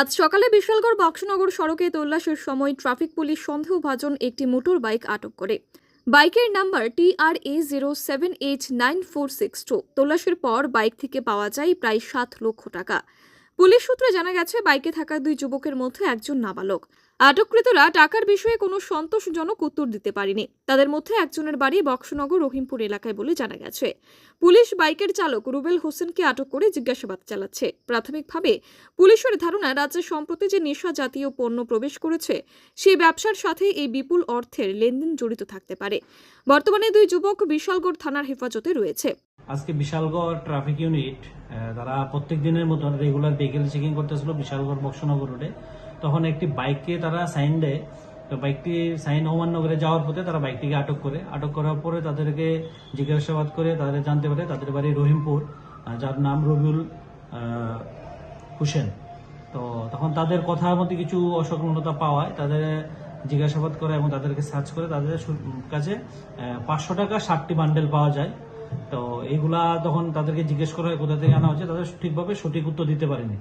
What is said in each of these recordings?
আজ সকালে বিশালগড় বক্সনগর সড়কে তল্লাশের সময় ট্রাফিক পুলিশ সন্দেহভাজন একটি মোটর বাইক আটক করে। বাইকের number T R A zero seven eight nine four six two. তল্লাশের পর বাইক থেকে পাওয়া যায় প্রায় সাত লক্ষ টাকা। পুলিশ সূত্রে জানা গেছে, বাইকে থাকা দুই যুবকের মধ্যে একজন নাবালক। আটককৃতরা টাকার বিষয়ে কোনো সন্তোষজনক উত্তর দিতে পারেনি। তাদের মধ্যে একজনের বাড়ি বক্সনগর রহিমপুর এলাকায় বলে জানা গেছে। পুলিশ বাইকের চালক রুবেল হোসেনকে আটক করে জিজ্ঞাসাবাদ চালাচ্ছে। প্রাথমিকভাবে পুলিশের ধারণা, রাজ্যে সম্প্রতি যে নেশা জাতীয় পণ্য প্রবেশ করেছে, সেই ব্যবসার সাথে এই বিপুল অর্থের লেনদেন জড়িত থাকতে পারে। বর্তমানে দুই যুবক বিশালগড় থানার হেফাজতে রয়েছে। আজকে বিশালগড় ট্রাফিক ইউনিট তারা প্রত্যেক দিনের মতন রেগুলার ভেহিকেল চেকিং করতেছিল বিশালগড় বক্সনগর রোডে তখন একটি বাইককে তারা সাইন দেয়। তো বাইকটি সাইন ওমাননগরে যাওয়ার পথে তারা বাইকটিকে আটক করে। আটক করার পরে তাদেরকে জিজ্ঞাসাবাদ করে, তাদের জানতে পারে তাদের বাড়ি রহিমপুর যার নাম রবিউল হোসেন। তো তখন তাদের কথার মধ্যে কিছু অসংলগ্নতা পাওয়ায় তাদের জিজ্ঞাসাবাদ করে এবং তাদেরকে সার্চ করে তাদের কাছে পাঁচশো টাকা ষাটটি বান্ডেল পাওয়া যায়। তো এইগুলা তখন তাদেরকে জিজ্ঞেস করা হয় কোথা থেকে আনা হচ্ছে তাদের ঠিকভাবে সঠিক উত্তর দিতে পারেনি।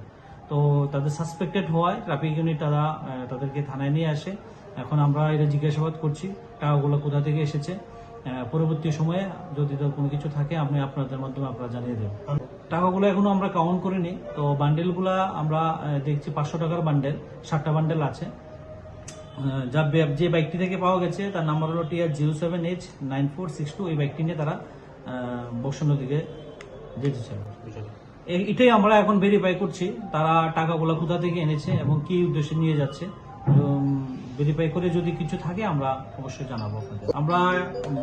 তো তাদের সাসপেক্টেড হওয়ায় ট্রাফিক ইউনিট তারা তাদেরকে থানায় নিয়ে আসে। এখন আমরা এটা জিজ্ঞাসাবাদ করছি টাকাগুলো কোথা থেকে এসেছে? পরবর্তী সময়ে যদি কোনো কিছু থাকে, আমি আপনাদের মাধ্যমে আপনারা জানিয়ে দেবো। টাকাগুলো এখনও আমরা কাউন্ট করিনি, তো বান্ডেলগুলা আমরা দেখছি পাঁচশো টাকার বান্ডেল ষাটটা বান্ডেল আছে। যা যে বাইকটি থেকে পাওয়া গেছে, তার নাম্বার হলো TR zero seven H nine four six two, এই বাইকটি নিয়ে তারা বসন্ত দিকে যেতেছে এই- এটাই আমরা এখন ভেরিফাই করছি। তারা টাকাগুলো কোথা থেকে এনেছে এবং কি উদ্দেশ্যে নিয়ে যাচ্ছে। ভেরিফাই করে যদি কিছু থাকে আমরা অবশ্যই জানাব আমরা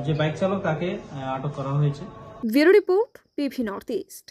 যে বাইক চালক তাকে আটক করা হয়েছে। Bureau report, PV North East.